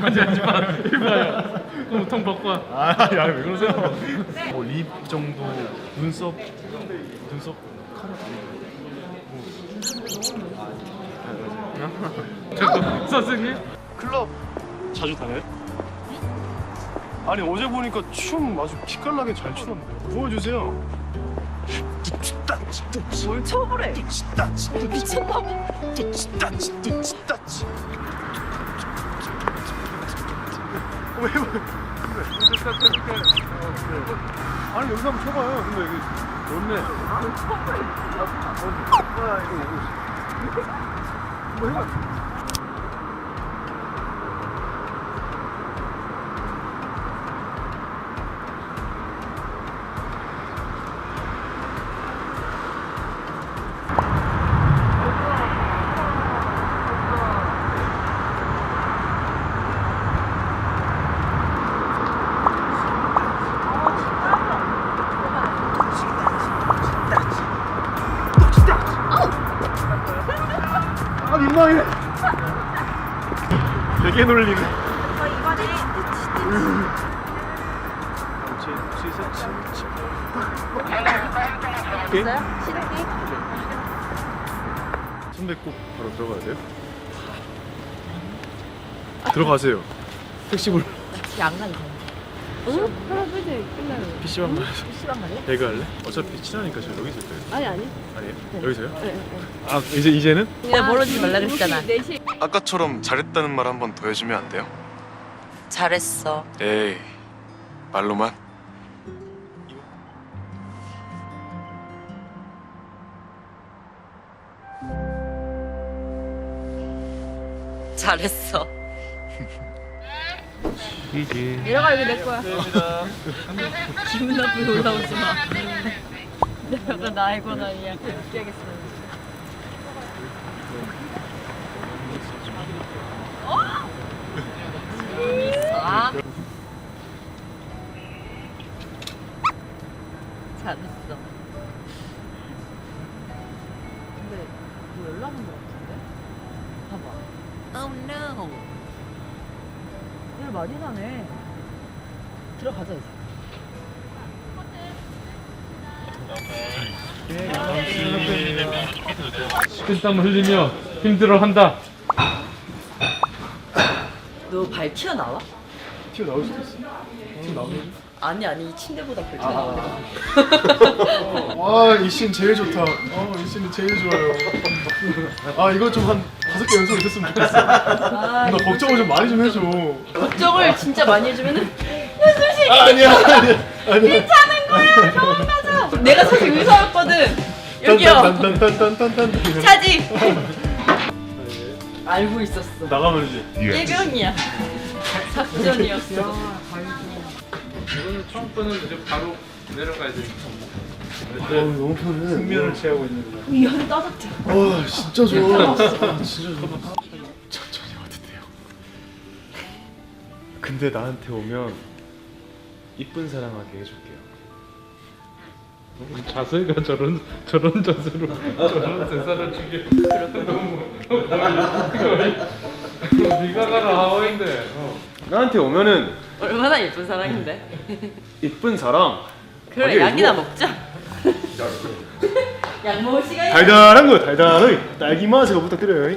하지 마. 이봐요. 그럼 통 벗고 와. 아야왜 그러세요? 뭐립 정도 눈썹 눈썹 저거 선생님? 클럽 자주 다녀요? 아니 어제 보니까 춤 아주 기깔나게 잘 추던데 보여주세요 뭘 쳐보래? 미쳤나봐. 왜 왜? 아니 여기서 한번 쳐봐요. 근데 이게 좋네. 뭐 해봐. 아 민망해. 되게 놀리네. 어, 이번에 있어요? 시래기? 선배 꼭 바로 들어가야 돼요? 들어가세요. 택시 불러. 안 간다. 응? 할아버지 끝나요. PC방 가서 PC방 갈래? 배그 할래? 어차피 친하니까 저 여기 있을 거예요. 아니 아니. 아니에요? 여기서요? 네, 네. 아 이제 이제는? 내가 멀어지지 말라 그랬잖아. 4시. 아까처럼 잘했다는 말 한 번 더 해주면 안 돼요? 잘했어. 에이 말로만. 잘했어. 이지. 내려가 여기 내 거야. 기분 나쁘게 올라오지 마. 내가 나 알거나 그냥 웃기겠어. 아. 잘했어. 근데 뭐 연락 온거 같은데? 봐봐. Oh no. 일 많이 나네. 들어가자 이제. 식은땀 흘리며 힘들어한다. 너 발 튀어나와? 튀어 나올 수도 있어. 튀어 나오지. 아니 아니 이 침대보다 발 튀어나와. 와이 씬 제일 좋다. 어 이 씬이 제일 좋아요. 아 이거 좀 한 다섯 개 연속으로 됐으면 좋겠어. 나 걱정을 좀 많이 좀 해줘. 걱정을 진짜 많이 해주면은 아, 아니야 아니야 아니야. 내가 사실 의사였거든. 여기요. 딴딴딴딴딴딴. 차지. 알고 있었어. 나가면 이제. 예병이야. 작전이었어. 이거는 처음 거는 이제 바로 내려가야 돼. 어 너무 편해. 숙면을 취하고 있는 거야. 위안이 따뜻해. 와 진짜 좋아. 아, 진짜 좋아. 천천히 와도 돼요. 근데 나한테 오면 이쁜 사랑하게 해줄게요. 자세가 저런 저런 자세로 저런 대사를 주게 너무 너무 네가 가라 하와인데 어. 나한테 오면은 얼마나 예쁜 사랑인데. 이쁜 사랑. 그래 아니, 약이나 이거- 먹자. 약 먹을 시간이. 달달한 거 달달하게 딸기 맛 제가 부탁드려요.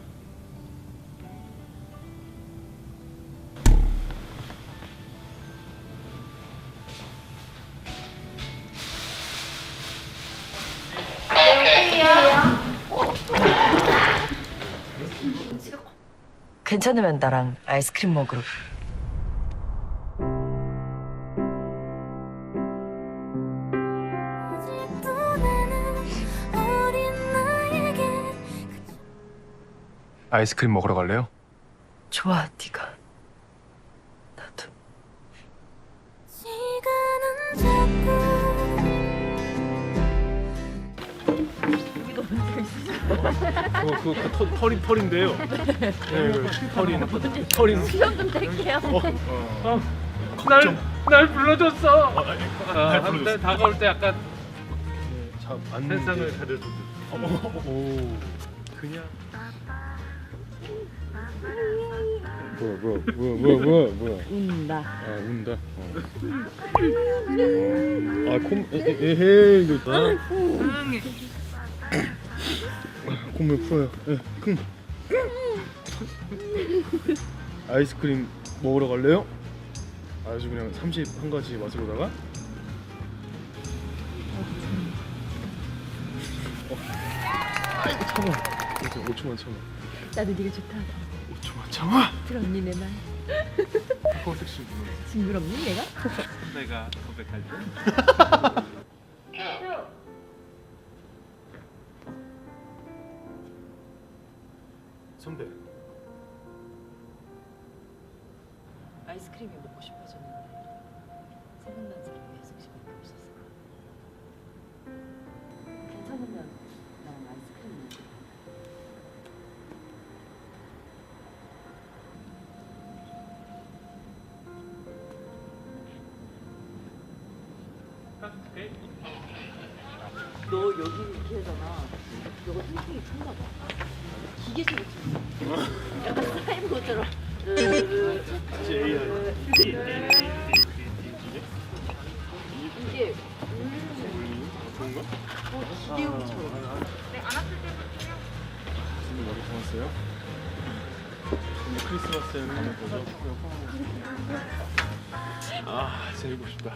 괜찮으면 나랑 아이스크림 먹으러. 아이스크림 먹으러 갈래요? 좋아, 네가. 어. 그거 그거 그 털, 털이 털인데요. 네, 털이 털이. 수염 좀 뗄게요. 어. 날, 날 불러줬어. 아, 아, 날 한때 불러줬어. 다가올 때 약간 참 안 세상을 가려주듯. 오. 그냥. 뭐야 뭐야 뭐야 뭐야 뭐야 뭐야. 운다. 아 운다. 어. 어. 아콤 에헤 이거 나. 콧물 풀어요. 예. 쿵. 아이스크림 먹으러 갈래요? 아주 그냥 31가지 맛으로다가 어. 아이고 참아. 이제 5초만 참아. 나도 네가 좋다. 5초만 참아. 부럽니 내 말? 어 섹시 누나. 징그럽니 내가? 내가 고백할 때. 선배. 아이스크림이 먹고 싶어졌는데 생각난 사람이 너 여기 이렇게 하잖아. 너가 팅팅이 쳤나 봐. 기계식으로 쳤어. 약간. 이제 AI. 이게 그런가? 기계음처럼. 선배 머리 감았어요? 근데 크리스마스에는 거죠? 아 재고 싶다.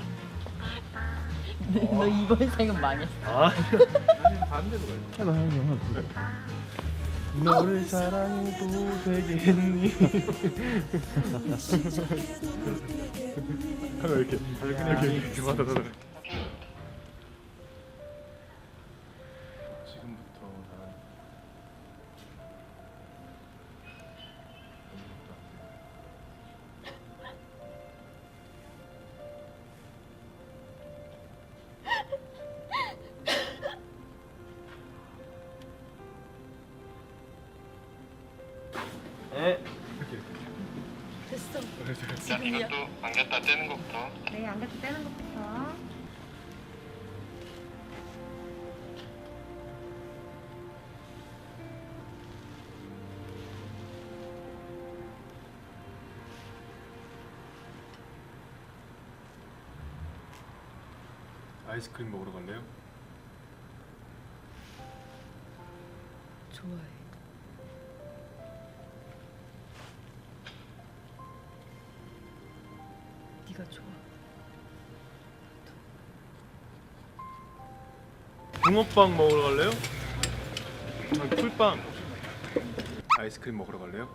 너 이번 생은 망했어. 아 반대로 가요. 하나 하나 너를 사랑해도 되겠니? 하나 이렇게 이렇게 이렇게 맞아 맞아. 지금부터 지금이야. 안겼다 떼는 것부터. 네, 안경 떼는 것부터. 아이스크림 먹으러 갈래요? 좋아해. 붕어빵 먹으러 갈래요? 아니, 풀빵. 아이스크림 먹으러 갈래요?